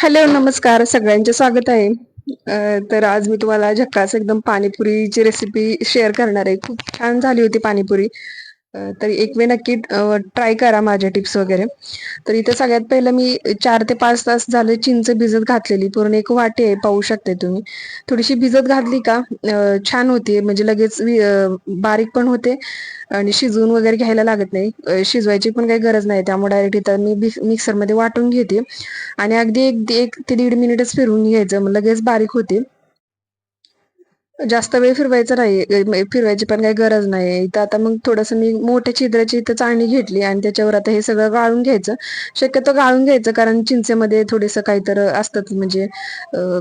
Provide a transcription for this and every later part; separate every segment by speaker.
Speaker 1: Hello नमस्कार. सगळ्यांचे स्वागत आहे. तर आज मी तुम्हाला झक्कास एकदम पाणीपुरीची रेसिपी शेअर करणार आहे. खूप छान झाली होती पाणीपुरी. तर एक वेळ नक्की ट्राय करा माझ्या टिप्स वगैरे. तर इथे सगळ्यात पहिलं मी चार ते पाच तास झाले चिंच भिजत घातलेली. पूर्ण एक वाटी आहे पाहू शकते तुम्ही. थोडीशी भिजत घातली का छान होती. म्हणजे लगेच वि- बारीक पण होते आणि शिजवून वगैरे घ्यायला लागत नाही. शिजवायची पण काही गरज नाही. त्यामुळे डायरेक्ट इथं मी मिक्सरमध्ये वाटून घेते. आणि अगदी एक एक ते दीड मिनिटच फिरून घ्यायचं. मग लगेच बारीक होते. जास्त वेळ फिरवायचं नाही. फिरवायची पण काही गरज नाही. इथं आता मग थोडंसं मी मोठ्या छिद्राची इथं चाळणी घेतली आणि त्याच्यावर आता हे सगळं गाळून घ्यायचं. शक्यतो गाळून घ्यायचं कारण चिंचेमध्ये थोडंसं काहीतरी असतात म्हणजे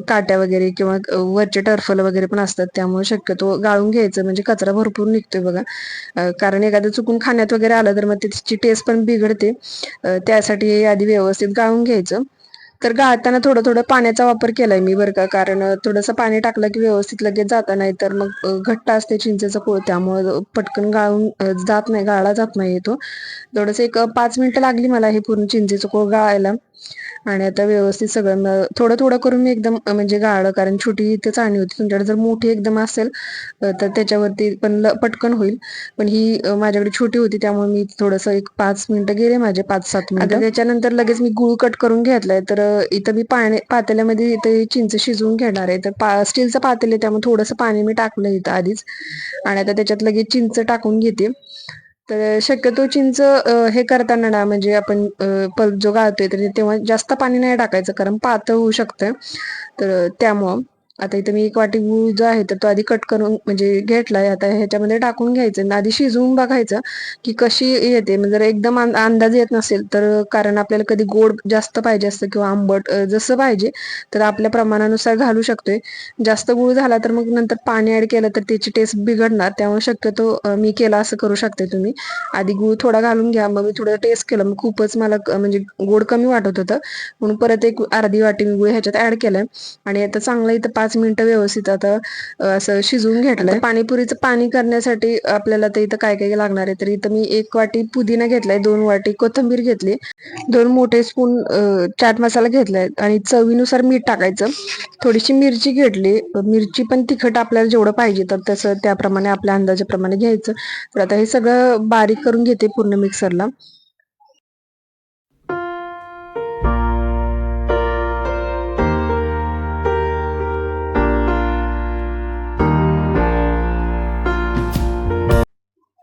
Speaker 1: काट्या वगैरे किंवा वरचे टर्फल वगैरे पण असतात. त्यामुळे शक्यतो गाळून घ्यायचं. म्हणजे कचरा भरपूर निघतोय बघा. कारण एखादं चुकून खाण्यात वगैरे आलं तर मग त्याची टेस्ट पण बिघडते. त्यासाठी आधी व्यवस्थित गाळून घ्यायचं. तर गाळताना थोडं थोडं पाण्याचा वापर केलाय मी बरं का. कारण थोडंसं पाणी टाकलं की व्यवस्थित लगेच जाता नाही तर मग घट्ट असते चिंचेचं कोळ त्यामुळे पटकन गाळून जात नाही गाळा जात नाही तो. थोडंसं एक पाच मिनिटं लागली मला हे पूर्ण चिंचेचं कोळ गाळायला. आणि आता व्यवस्थित सगळं थोडं थोडं करून मी एकदम म्हणजे गाळलं कारण छोटी इथे चाळणी होती तुमच्याकडे जर मोठी एकदम असेल तर त्याच्यावरती पण ल- पटकन होईल. पण ही माझ्याकडे छोटी होती त्यामुळे मी थोडंसं एक पाच मिनिटं गेले माझे पाच सात मिनिटं. त्याच्यानंतर लगेच मी गुळ कट करून घेतलाय तर इथं मी पाणी पातेल्यामध्ये इथे चिंच शिजवून घेणार आहे. तर पा स्टीलचं पातेलं आहे, त्यामुळे थोडंसं पाणी मी टाकलं इथं आधीच. आणि आता त्याच्यात लगेच चिंच टाकून घेते. तर शक्यतो चिंच हे करताना ना म्हणजे आपण पल्प जो गाळतोय तर तेव्हा जास्त पाणी नाही टाकायचं कारण पातळ होऊ शकतं. तर त्यामुळं आता इथं मी एक वाटी गूळ जो आहे तर तो आधी कट करून म्हणजे घेतलाय. आता ह्याच्यामध्ये टाकून घ्यायचं आणि आधी शिजवून बघायचं की कशी येते. म्हणजे जर एकदम अंदाज येत नसेल तर कारण आपल्याला कधी गोड जास्त पाहिजे असतं किंवा आंबट जसं पाहिजे तर आपल्या प्रमाणानुसार घालू शकतोय. जास्त गुळ झाला तर मग नंतर पाणी ऍड केलं तर त्याची टेस्ट बिघडणार. त्यामुळे शक्यतो मी केला असं करू शकते तुम्ही. आधी गुळ थोडा घालून घ्या. मग मी थोडं टेस्ट केलं. मग खूपच मला म्हणजे गोड कमी वाटत होतं. म्हणून परत एक अर्धी वाटी मी गुळ ह्याच्यात ऍड केलाय. आणि आता चांगलं इथं पाच मिनिटं व्यवस्थित आता असं शिजवून घेतलंय. पाणीपुरीचं पाणी करण्यासाठी आपल्याला ते इथं काय काय लागणार आहे? तर इथं मी एक वाटी पुदिना घेतलाय दोन वाटी कोथिंबीर घेतली. दोन मोठे स्पून चाट मसाला घेतलाय आणि चवीनुसार मीठ टाकायचं. थोडीशी मिरची घेतली. मिरची पण तिखट आपल्याला जेवढं पाहिजे तर तसं त्याप्रमाणे आपल्या अंदाजाप्रमाणे घ्यायचं. तर आता हे सगळं बारीक करून घेते पूर्ण मिक्सरला.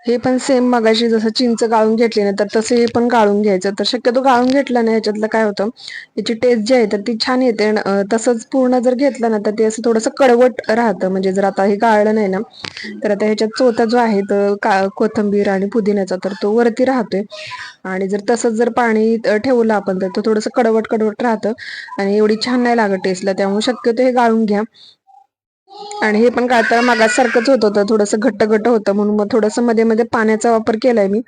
Speaker 1: हे पण सेम मगाशी जसं चिंच गाळून घेतली ना तर तसं हे पण गाळून घ्यायचं. तर शक्यतो गाळून घेतलं ना ह्याच्यातलं काय होतं याची टेस्ट जी आहे तर ती छान येते. आणि तसंच पूर्ण जर घेतलं ना तर ते असं थोडंसं कडवट राहतं. म्हणजे जर आता हे गाळलं नाही ना तर आता ह्याच्यात चोथा जो आहे तर का कोथंबीर आणि पुदिन्याचा तर तो वरती राहतोय. आणि जर तसंच जर पाणी ठेवलं आपण तर तो थोडंसं कडवट कडवट राहतं. आणि एवढी छान नाही लागत टेस्टला त्यामुळे शक्यतो हे गाळून घ्या. आणि हे पण गाळताना मागासारखंच होत होतं. थोडंसं घट्ट घट्ट होतं म्हणून मग थोडंसं मध्ये मध्ये पाण्याचा वापर केलाय मी.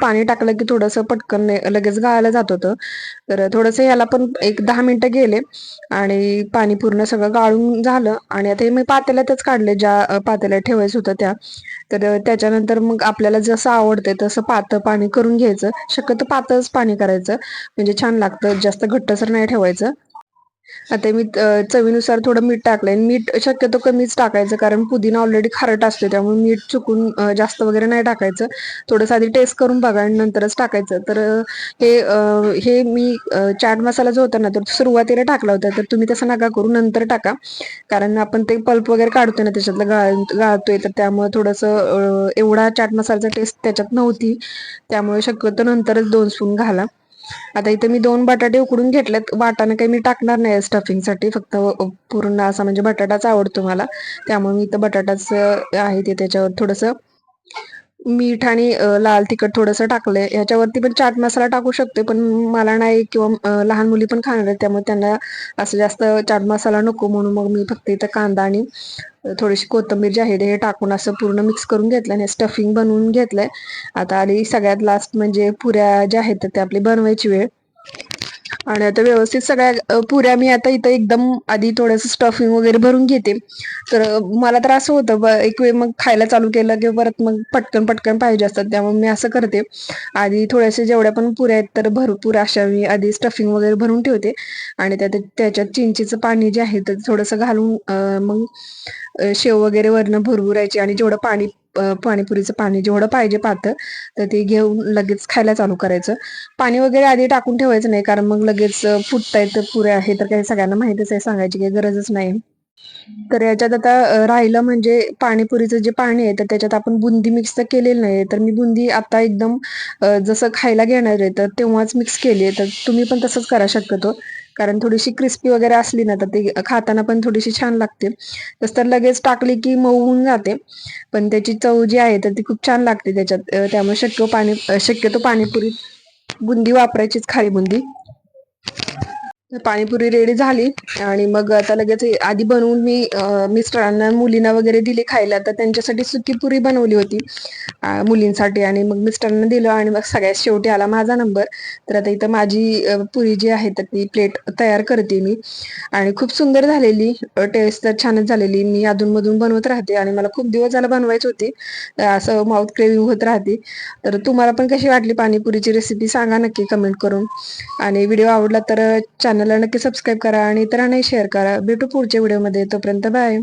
Speaker 1: पाणी टाकलं की थोडंसं पटकन लगेच गाळायला जात होतं. तर थोडंसं याला पण एक दहा मिनिटं गेले आणि पाणी पूर्ण सगळं गाळून झालं. आणि आता हे मी पातेल्यातच काढले ज्या पातेल्यात ठेवायचं होतं त्या. तर त्याच्यानंतर मग आपल्याला जसं आवडतंय तसं पातळ पाणी करून घ्यायचं. शक्यतो पातळच पाणी करायचं. म्हणजे छान लागतं जास्त घट्टसर नाही ठेवायचं. आता मी चवीनुसार थोडं मीठ टाकलंय. आणि मीठ शक्यतो कमीच टाकायचं कारण पुदिना ऑलरेडी खारट असतो त्यामुळे मीठ चुकून जास्त वगैरे नाही टाकायचं. थोडंसं आधी टेस्ट करून बघा आणि नंतरच टाकायचं. तर हे हे मी चाट मसाला जो होता ना तर सुरुवातीला टाकला होता. तर तुम्ही तसं नका करू नंतर टाका. कारण आपण ते पल्प वगैरे काढतोय ना त्याच्यातलं गाळ गाळतोय तर त्यामुळे थोडंसं एवढा चाट मसाल्याचा टेस्ट त्याच्यात नव्हती. त्यामुळे शक्यतो नंतरच दोन स्पून घाला. आता इथे मी दोन बटाटे उकडून घेतलेत. वाटाणा काही मी टाकणार नाही स्टफिंगसाठी फक्त पूर्ण असा म्हणजे बटाटाच आवडतो मला. त्यामुळे मी इथं बटाटाच आहे ते त्याच्यावर थोडस मीठ आणि लाल तिखट थोडंसं टाकलंय. ह्याच्यावरती पण चाट मसाला टाकू शकते पण मला नाही किंवा लहान मुली पण खाणार आहेत त्यामुळे त्यांना असं जास्त चाट मसाला नको म्हणून मग मी फक्त इथं कांदा आणि थोडीशी कोथिंबीर जी आहे हे टाकून असं पूर्ण मिक्स करून घेतलं आणि स्टफिंग बनवून घेतलंय. आता आधी सगळ्यात लास्ट म्हणजे पुऱ्या ज्या आहेत त्या आपली बनवायची वेळ. आणि आता व्यवस्थित सगळ्या पुऱ्या मी आता इथं एकदम आधी थोडंसं स्टफिंग वगैरे भरून घेते. तर मला तर असं होतं ब- एक वेळ मग खायला चालू केलं की परत मग पटकन पटकन पाहिजे असतात. त्यामुळे मी असं करते. आधी थोड्याशा जेवढ्या पण पुऱ्या आहेत तर भरपूर अशा मी आधी स्टफिंग वगैरे भरून ठेवते. आणि त्यात त्याच्यात चिंचेचं पाणी जे आहे तर थोडंसं घालून मग शेव वगैरे वरनं भरभरायची आणि जेवढं पाणी पाणीपुरीचं पाणी जेवढं पाहिजे पातळ तर ते घेऊन लगेच खायला चालू करायचं. पाणी वगैरे आधी टाकून ठेवायचं नाही कारण मग लगेच फुटतायत पुरे आहे तर काही सगळ्यांना माहितीच आहे सांगायची काही गरजच नाही. तर याच्यात आता राहिलं म्हणजे पाणीपुरीचं जे पाणी आहे तर त्याच्यात आपण बुंदी मिक्स तर केलेली नाही तर मी बुंदी आता एकदम जसं खायला घेणार आहे तर तेव्हाच मिक्स केली आहे तर तुम्ही पण तसंच करा शक्यतो. कारण थोडीशी क्रिस्पी वगैरे असली ना तर ती खाताना पण थोडीशी छान लागते. तस तर लगेच टाकली की मऊ होऊन जाते. पण त्याची चव जी आहे तर ती खूप छान लागते त्याच्यात. त्यामुळे शक्य पाणी शक्यतो पाणीपुरी बुंदी वापरायचीच खारी बुंदी. पाणीपुरी रेडी झाली. आणि मग आता लगेच आधी बनवून मी मिस्टरांना मुलींना वगैरे दिली खायला. तर त्यांच्यासाठी सुकी पुरी बनवली होती मुलींसाठी. आणि मग मिस्टरांना दिलं आणि मग सगळ्यात शेवटी आला माझा नंबर. तर आता इथं माझी पुरी जी आहे तर ती प्लेट तयार करते मी. आणि खूप सुंदर झालेली टेस्ट तर छानच झालेली. मी अधूनमधून बनवत राहते आणि मला खूप दिवस झाला बनवायची होती. असं माउथ क्रेविंग होत राहते. तर तुम्हाला पण कशी वाटली पाणीपुरीची रेसिपी सांगा नक्की कमेंट करून. आणि व्हिडिओ आवडला तर चॅनलला नक्की सबस्क्राईब करा आणि इतरांनाही शेअर करा. भेटू पुढच्या व्हिडिओमध्ये तोपर्यंत बाय